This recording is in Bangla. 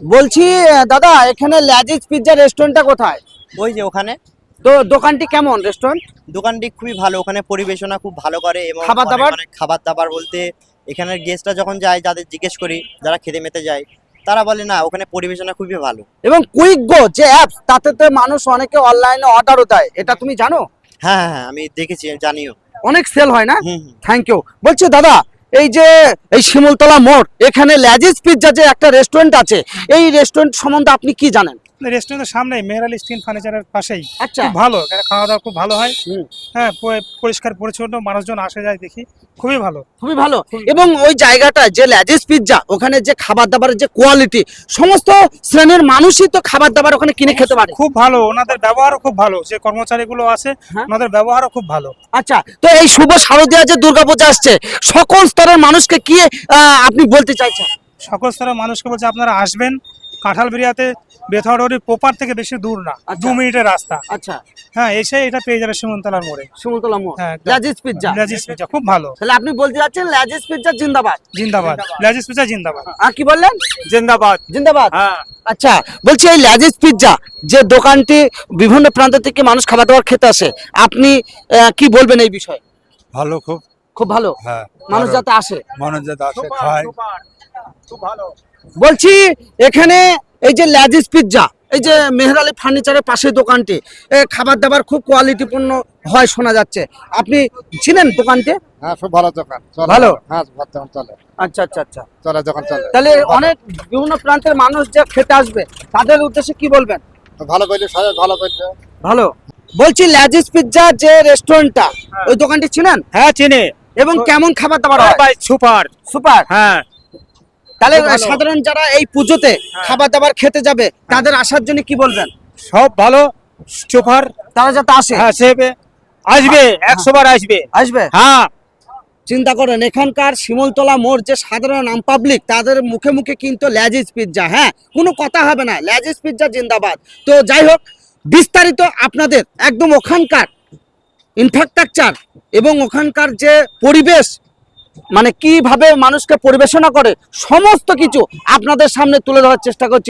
বলছি দাদা এখানে ল্যাজিজ পিৎজা রেস্টুরেন্টটা কোথায়? ওই যে ওখানে। তো দোকানটি কেমন রেস্টুরেন্ট? দোকানটি খুবই ভালো ওখানে পরিবেশনা খুব ভালো করে এবং খাবার দাবার? অনেক খাবার দাবার বলতে এখানের গেস্টরা যখন যায় যাদের জিজ্ঞেস করি যারা খেতে মেতে যায় তারা বলে না ওখানে পরিবেশনা খুবই ভালো। এবং কুইক গো যে অ্যাপস তাতে তো মানুষ অনেকে অনলাইনে অর্ডারও দেয়। এটা তুমি জানো? হ্যাঁ হ্যাঁ হ্যাঁ আমি দেখেছি জানিও। অনেক সেল হয় না? থ্যাংক ইউ বলছি দাদা এই যে, এই শিমুলতলা মোড়, এখানে ল্যাজিজ পিৎজা যে একটা রেস্টুরেন্ট আছে, এই রেস্টুরেন্ট সম্বন্ধে আপনি কি জানেন? রেস্টুরেন্টের সামনেই মেহরাল স্টিল ফার্নিচারের পাশেই। আচ্ছা। খুব ভালো খাওয়া দাওয়া খুব ভালো হয়। হ্যাঁ পরিষ্কার পরিচ্ছন্ন মানুষজন আসে যায় দেখি খুবই ভালো। খুবই ভালো। এবং ওই জায়গাটা যে ল্যাজিজ পিৎজা ওখানে যে খাবার দাবারের যে কোয়ালিটি সমস্ত শ্রেণির মানুষই তো খাবার দাবার ওখানে কিনে খেতে পারে। খুব ভালো ওনাদের ব্যবহারও খুব ভালো যে কর্মচারীগুলো আছে হ্যাঁ। ওনাদের ব্যবহারও খুব ভালো। আচ্ছা তো এই শুভ শারদীয়া যে দুর্গাপূজা আসছে সকল স্তরের মানুষকে কি আপনি বলতে চাইছেন? সকল স্তরের মানুষকে বলছে আপনারা আসবেন কাঁঠাল বেরিয়াতে বেথরডি পোপার থেকে বেশি দূর না আচ্ছা। দু মিনিটের রাস্তা। আচ্ছা। হ্যাঁ এসে এটা পেয়ে যাবে সীমন্তলার মোড়ে। শিমুলতলা মোড়। হ্যাঁ। ল্যাজিজ পিৎজা ল্যাজিস পিজা খুব ভালো। তাহলে আপনি বলতে যাচ্ছেন ল্যাজিজ পিৎজা জিন্দাবাদ। জিন্দাবাদ। ল্যাজিস পিজা জিন্দাবাদ। আর কি বললেন? জিন্দাবাদ। জিন্দাবাদ? হ্যাঁ। আচ্ছা বলছি এই ল্যাজিজ পিৎজা যে দোকানটি বিভিন্ন প্রান্ত থেকে মানুষ খাবার দাবার খেতে আসে আপনি আহ, কি বলবেন এই বিষয়ে? ভালো খুব। খুব ভালো? হ্যাঁ মানুষ যাতে আসে। মানুষ যাতে আসে খায়। খুব ভালো। বলছি এখানে এই যে ল্যাজিজ পিৎজা এই যে মেহরালি ফার্নিচারের পাশে দোকানটি এ, খাবার দাবার খুব কোয়ালিটিপূর্ণ হয় শোনা যাচ্ছে। আপনি ছিলেন দোকানটি? হ্যাঁ খুব ভালো দোকান চলে। ভালো? হ্যাঁ দোকান চলে। আচ্ছা আচ্ছা আচ্ছা। চলে দোকান চলে। তাহলে অনেক বিভিন্ন প্রান্তের মানুষ যে খেতে আসবে তাদের উদ্দেশ্যে কি বলবেন? ভালো করলে সবাই ভালো করলে। ভালো। বলছি পিৎজা যে রেস্টুরেন্টটা ওই দোকানটি ছিলেন? হ্যাঁ চিনি। এবং কেমন খাবার দাবার হয়? সুপার। সুপার? হ্যাঁ। তাহলে সাধারণ যারা এই পুজোতে খাবার দাবার খেতে যাবে তাদের আসার জন্য কি বলবেন? সব ভালো সুপার তারা যাতে আসে। হ্যাঁ সেবে আসবে একশো বার আসবে। আসবে? হ্যাঁ। চিন্তা করেন এখানকার শিমলতলা মোড় যে সাধারণ আম পাবলিক তাদের মুখে মুখে কিন্তু ল্যাজিজ পিৎজা হ্যাঁ? কোনো কথা হবে না ল্যাজিজ পিৎজা জিন্দাবাদ। তো যাই হোক বিস্তারিত আপনাদের একদম ওখানকার ইনফ্রাস্ট্রাকচার এবং ওখানকার যে পরিবেশ মানে কীভাবে মানুষকে পরিবেশনা করে সমস্ত কিছু আপনাদের সামনে তুলে ধরার চেষ্টা করছি।